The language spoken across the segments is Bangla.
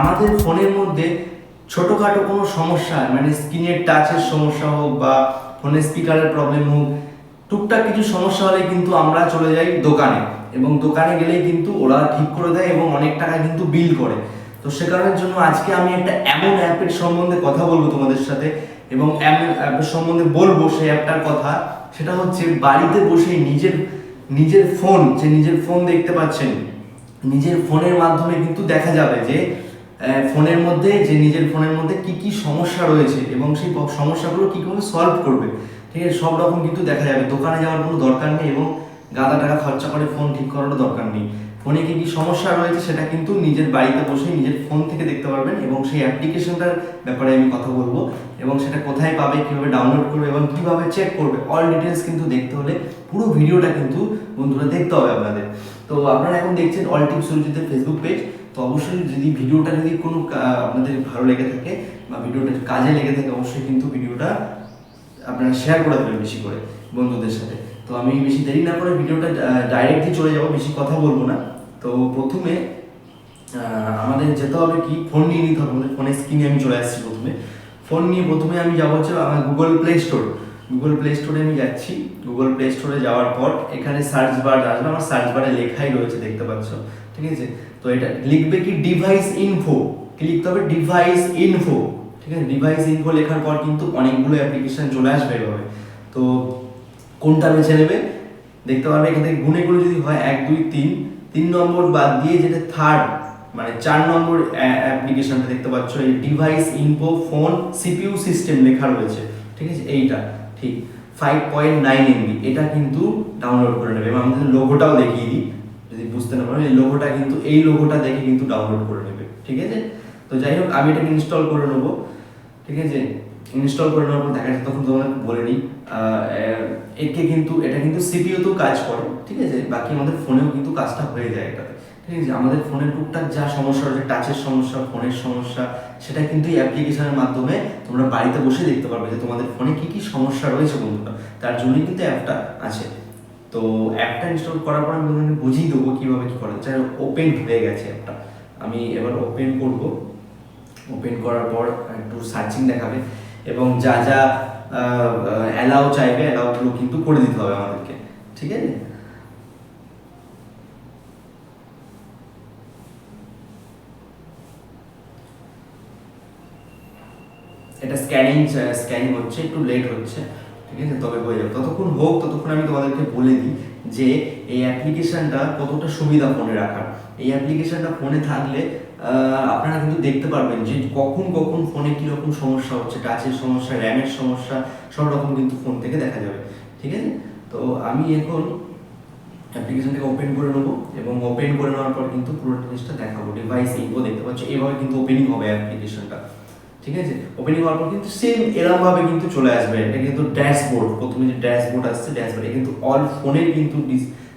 আমাদের ফোনের মধ্যে ছোটোখাটো কোনো সমস্যা মানে স্ক্রিনের টাচের সমস্যা হোক বা ফোনের স্পিকারের প্রবলেম হোক, টুকটাক কিছু সমস্যা হলে কিন্তু আমরা চলে যাই দোকানে এবং দোকানে গেলেই কিন্তু ওরা ঠিক করে দেয় এবং অনেক টাকা কিন্তু বিল করে। তো সে কারণের জন্য আজকে আমি একটা এমন অ্যাপের সম্বন্ধে কথা বলব তোমাদের সাথে এবং অ্যাপের সম্বন্ধে বলব সেই অ্যাপটার কথা। সেটা হচ্ছে বাড়িতে বসে নিজের নিজের ফোন যে নিজের ফোন দেখতে পাচ্ছেন, নিজের ফোনের মাধ্যমে কিন্তু দেখা যাবে যে ফোনের মধ্যে, যে নিজের ফোনের মধ্যে কি কি সমস্যা রয়েছে এবং সেই সমস্যাগুলো কীভাবে সলভ করবে? ঠিক আছে, সব রকম কিন্তু দেখা যাবে। দোকানে যাওয়ার কোনো দরকার নেই এবং গাদা টাকা খরচা করে ফোন ঠিক করারও দরকার নেই। ফোনে কি কি সমস্যা রয়েছে সেটা কিন্তু নিজের বাড়িতে বসে নিজের ফোন থেকে দেখতে পারবেন এবং সেই অ্যাপ্লিকেশনটার ব্যাপারে আমি কথা বলব এবং সেটা কোথায় পাবে, কীভাবে ডাউনলোড করবে এবং কীভাবে চেক করবে অল ডিটেলস কিন্তু দেখতে হলে পুরো ভিডিওটা কিন্তু বন্ধুরা দেখতে হবে আপনাদের। তো আপনারা এখন দেখছেন অল টিপ সুরজিতের ফেসবুক পেজ তো অবশ্যই যদি ভিডিওটা যদি কোনো আপনাদের ভালো লেগে থাকে বা ভিডিওটা কাজে লেগে থাকে, অবশ্যই কিন্তু ভিডিওটা আপনারা শেয়ার করে দেবেন বেশি করে বন্ধুদের সাথে। তো আমি বেশি দেরি না করে ভিডিওটা ডাইরেক্টলি চলে যাব, বেশি কথা বলব না। তো প্রথমে আমাদের যেতে হবে কি? ফোন নিয়ে নিতে হবে আমাদের ফোনের স্ক্রিনে আমি চলে আসছি প্রথমে। ফোন নিয়ে প্রথমে আমি যাব হচ্ছে আমার Google play store Google play স্টোরে আমি যাচ্ছি। গুগল প্লে স্টোরে যাওয়ার পর এখানে সার্চ বার আসবে। আমার সার্চ বারে লেখাই রয়েছে, দেখতে পাচ্ছ। ঠিক আছে? তো এটা লিখবে কি ডিভাইস ইনফো কি লিখতে হবে? ডিভাইস ইনফো ঠিক আছে? ডিভাইস ইনফো লেখার পর কিন্তু অনেকগুলো অ্যাপ্লিকেশন চলে আসবে এভাবে। তো কোনটা বেছে নেবে? দেখতে পারবে এখান থেকে গুণে যদি হয় এক, দুই, তিন তিন নম্বর বাদ দিয়ে যেটা থার্ড মানে চার নম্বর অ্যাপ্লিকেশনটা দেখতে পাচ্ছ, এই device info phone CPU system লেখা রয়েছে। ঠিক আছে? এইটা, ঠিক। ফাইভ পয়েন্ট নাইন এমবি এটা কিন্তু ডাউনলোড করে নেবে। এবং আমাদের লোগোটাও দেখিয়ে দিই। বুঝতে না পারো। এই লোগোটা কিন্তু, এই লোগোটা দেখে কিন্তু ডাউনলোড করে নেবে, ঠিক আছে? তো যাই হোক, আমি এটাকে ইনস্টল করে নেব, ঠিক আছে? ইনস্টল করে নেওয়ার পর দেখা যাচ্ছে তখন তোমাকে বলে নিই। একে কিন্তু, এটা কিন্তু সিপিইউতেও কাজ করে, ঠিক আছে? বাকি আমাদের ফোনেও কিন্তু কাজটা হয়ে যায় এটাতে, ঠিক আছে? আমাদের ফোনের টুকটাক যা সমস্যা রয়েছে টাচের সমস্যা ফোনের সমস্যা, সেটা কিন্তু এই অ্যাপ্লিকেশনের মাধ্যমে তোমরা বাড়িতে বসে দেখতে পারবে যে তোমাদের ফোনে কি কি সমস্যা রয়েছে বন্ধুরা। তার জন্যই কিন্তু অ্যাপটা আছে। তো অ্যাপটা ইনস্টল করার পর আমি তোমাদের বুঝিয়ে দেবো কীভাবে কী করা যায়। ওপেন হয়ে গেছে অ্যাপটা আমি এবার ওপেন করব। ওপেন করার পর একটু সার্চিং দেখাবে এবং যা যা অ্যালাউ চাইবে অ্যালাউগুলো কিন্তু করে দিতে হবে আমাদেরকে। ঠিক আছে? এটা স্ক্যানিং স্ক্যানিং হচ্ছে, একটু লেট হচ্ছে। ঠিক আছে? তবে হয়ে যাবে। ততক্ষণ হোক, ততক্ষণ আমি তোমাদেরকে বলে দিই যে এই অ্যাপ্লিকেশনটা কতটা সুবিধা ফোনে রাখার। এই অ্যাপ্লিকেশনটা ফোনে থাকলে আপনারা কিন্তু দেখতে পারবেন যে কখন কখন ফোনে কীরকম সমস্যা হচ্ছে টাচের সমস্যা, র্যামের সমস্যা, সব রকম কিন্তু ফোন থেকে দেখা যাবে। ঠিক আছে? তো আমি এখন অ্যাপ্লিকেশনটাকে ওপেন করে নেব এবং ওপেন করে নেওয়ার পর কিন্তু পুরো জিনিসটা দেখাবো। ডিভাইস ইনফো দেখতে পাচ্ছ, এভাবে কিন্তু ওপেনিং হবে অ্যাপ্লিকেশনটা। ঠিক আছে? ওপেনিং হওয়ার পর কিন্তু সেম এরকম ভাবে কিন্তু চলে আসবে। এটা কিন্তু ড্যাশবোর্ড প্রথমে যে ড্যাশবোর্ড আসছে ড্যাশবোর্ড কিন্তু অল ফোনের কিন্তু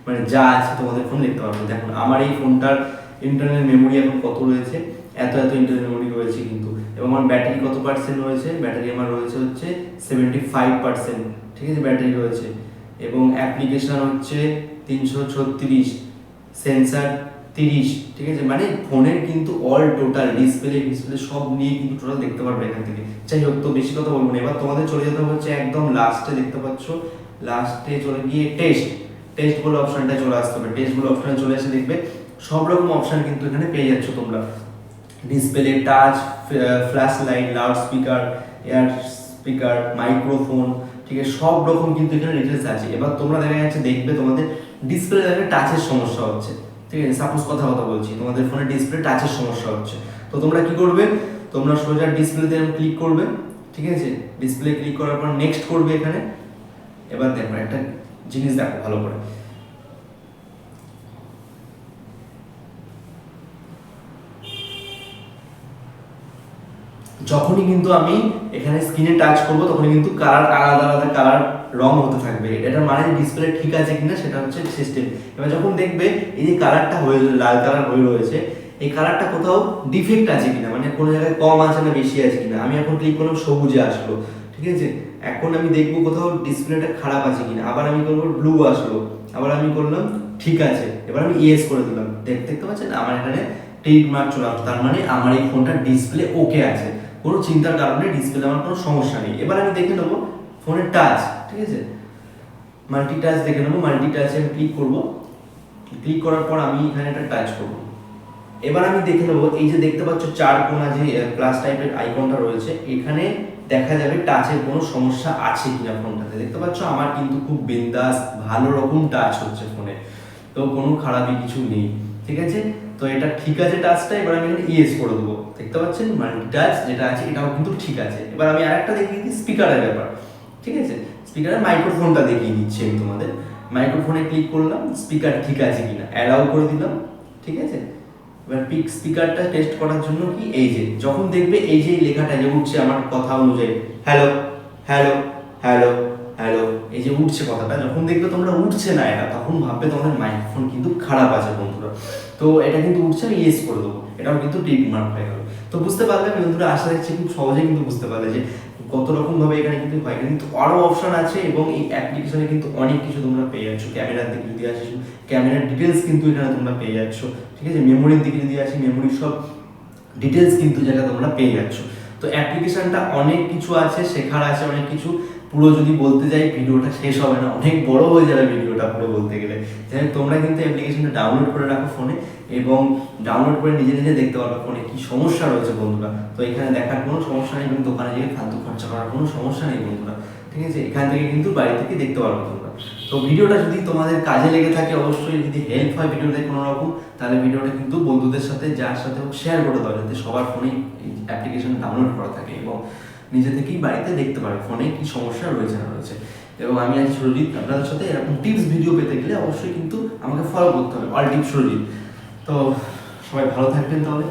মানে যা আছে তোমাদের ফোন দেখতে পারবে। দেখুন, আমার এই ফোনটার ইন্টারনাল মেমোরি এখন কত রয়েছে? এত এত ইন্টারনাল মেমোরি রয়েছে কিন্তু। এবং আমার ব্যাটারি কত পার্সেন্ট রয়েছে? ব্যাটারি আমার রয়েছে হচ্ছে সেভেন্টি ফাইভ পার্সেন্ট ঠিক আছে ব্যাটারি রয়েছে। এবং অ্যাপ্লিকেশন হচ্ছে তিনশো ছত্রিশ। সেন্সার তিরিশ, ঠিক আছে? মানে ফোনের কিন্তু অল টোটাল ডিসপ্লে ডিসপ্লে সব নিয়ে কিন্তু টোটাল দেখতে পারবে এখান থেকে। যাই হোক, তো বেশি কথা বলব না। এবার তোমাদের চলে যেতে হচ্ছে একদম লাস্টে দেখতে পাচ্ছ। লাস্টে চলে গিয়ে টেস্ট টেস্ট বলে অপশনটা চলে আসতে হবে। টেস্ট বলে অপশনে চলে এসে দেখবে সব রকম অপশন কিন্তু এখানে পেয়ে যাচ্ছ তোমরা। Display touch flash light loud speaker air speaker microphone ঠিক আছে? সব রকম কিন্তু এখানে ডিটেলস আছে। এবার তোমরা দেখা যাচ্ছে দেখবে তোমাদের ডিসপ্লে দেখবে টাচের সমস্যা হচ্ছে। ঠিক আছে, সাপোজ কথা কথা বলছি, তোমাদের ফোনে ডিসপ্লে টাচের সমস্যা হচ্ছে। তো তোমরা কি করবে? তোমরা সোজা ডিসপ্লেতে ক্লিক করবে, ঠিক আছে? ডিসপ্লে ক্লিক করার পর নেক্সট করবে এখানে। এবার দেখো, একটা জিনিস দেখো ভালো করে। যখনই কিন্তু আমি এখানে স্ক্রিনে টাচ করব, তখনই কিন্তু কালার আলাদা আলাদা কালার রং হতে থাকবে। এটার মানে ডিসপ্লে ঠিক আছে কিনা সেটা হচ্ছে সিস্টেম এবার যখন দেখবে এই যে কালারটা হয়ে লাল কালার হয়ে রয়েছে, এই কালারটা কোথাও ডিফেক্ট আছে কিনা মানে কোনো জায়গায় কম আছে না বেশি আছে কিনা, আমি এখন ক্লিক করলাম সবুজে আসলো, ঠিক আছে? এখন আমি দেখব কোথাও ডিসপ্লেটা খারাপ আছে কিনা, আবার আমি করব ব্লু আসলো, আবার আমি করলাম ঠিক আছে, এবার আমি ইয়েস করে দিলাম। দেখ- দেখতে পাচ্ছেন? আমার এখানে টিক মার্ক চলে তার মানে আমার এই ফোনটার ডিসপ্লে ওকে আছে। কোনো চিন্তার কারণে ডিসপ্লে আমার কোনো সমস্যা নেই। এবার আমি দেখে নেব ফোনের টাচ ঠিক আছে? মাল্টি টাচ দেখে নেব মাল্টি টাচে আমি ক্লিক করব। ক্লিক করার পর আমি এখানে একটা টাচ করব। এবার আমি দেখে নেব, এই যে দেখতে পাচ্ছ চার কোনা যে প্লাস টাইপের আইকনটা রয়েছে, এখানে দেখা যাবে টাচের কোনো সমস্যা আছে কিনা ফোনটাতে দেখতে পাচ্ছ আমার কিন্তু খুব বিন্দাস, ভালো রকম টাচ হচ্ছে ফোনে তো কোনো খারাপই কিছু নেই, ঠিক আছে? তো এটা ঠিক আছে টাচটা এবার আমি এখানে ইয়েস করে দেবো। দেখতে পাচ্ছেন মাল্টি টাচ যেটা আছে, এটাও কিন্তু ঠিক আছে। এবার আমি আরেকটা দেখিয়ে দিই স্পিকারের ব্যাপার, ঠিক আছে? স্পিকারের মাইক্রোফোনটা দেখিয়ে দিচ্ছি আমি তোমাদের। মাইক্রোফোনে ক্লিক করলাম স্পিকার ঠিক আছে কিনা অ্যালাউ করে দিলাম, ঠিক আছে? এবার পিক স্পিকারটা টেস্ট করার জন্য কি? এই যে, যখন দেখবে এই যে লেখাটা যে উঠছে আমার কথা অনুযায়ী হ্যালো হ্যালো হ্যালো হ্যালো এই যে উঠছে কথাটা, যখন দেখবে তোমরা উঠছে না এটা, তখন ভাববে তোমাদের মাইক্রোফোন কিন্তু খারাপ আছে বন্ধুরা। তো এটা কিন্তু উঠছে, আমি ইয়েস করে দেবো। এটাও কিন্তু টিক মার্ক হয়ে গেল। তো বুঝতে পারলে বন্ধুরা, আশা রাখছি খুব সহজে কিন্তু বুঝতে পারলে যে কত রকম ভাবে এখানে কিন্তু হয় কিন্তু আরও অপশন আছে এবং এই অ্যাপ্লিকেশনে কিন্তু অনেক কিছু তোমরা পেয়ে যাচ্ছ। ক্যামেরার দিকে যদি আসি ক্যামেরার ডিটেলস কিন্তু এখানে তোমরা পেয়ে যাচ্ছ। ঠিক আছে? মেমোরির দিকে যদি আসি মেমোরির সব ডিটেলস কিন্তু যেটা তোমরা পেয়ে যাচ্ছ। তো অ্যাপ্লিকেশনটা অনেক কিছু আছে, শেখার আছে অনেক কিছু। পুরো যদি বলতে যাই, ভিডিওটা শেষ হবে না। অনেক বড় হয়ে যাবে ভিডিওটা পুরো বলতে গেলে। যাই তোমরা কিন্তু অ্যাপ্লিকেশনটা ডাউনলোড করে রাখো ফোনে এবং ডাউনলোড করে নিজে নিজে দেখতে পারবে ফোনে কি সমস্যা রয়েছে বন্ধুরা। তো এখানে দেখার কোনো সমস্যা নেই এবং দোকানে গিয়ে ফালতু খরচা করার কোনো সমস্যা নেই বন্ধুরা। ঠিক আছে? এখান থেকে কিন্তু বাড়ি থেকে দেখতে পারবে তোমরা। তো ভিডিওটা যদি তোমাদের কাজে লেগে থাকে, অবশ্যই যদি হেল্প হয় ভিডিওতে কোনো রকম, তাহলে ভিডিওটা কিন্তু বন্ধুদের সাথে, যার সাথে হোক শেয়ার করে দাও, যাতে সবার ফোনেই অ্যাপ্লিকেশন ডাউনলোড করা থাকে এবং নিজে থেকেই বাড়িতে দেখতে পারে ফোনে কি সমস্যা রয়েছে না রয়েছে। এবং আমি আজ সুরজিৎ, আপনাদের সাথে এরকম টিপস ভিডিও পেতে গেলে অবশ্যই কিন্তু আমাকে ফলো করতে হবে অল টিপস সুরজিৎ। তো সবাই ভালো থাকবেন তাহলে।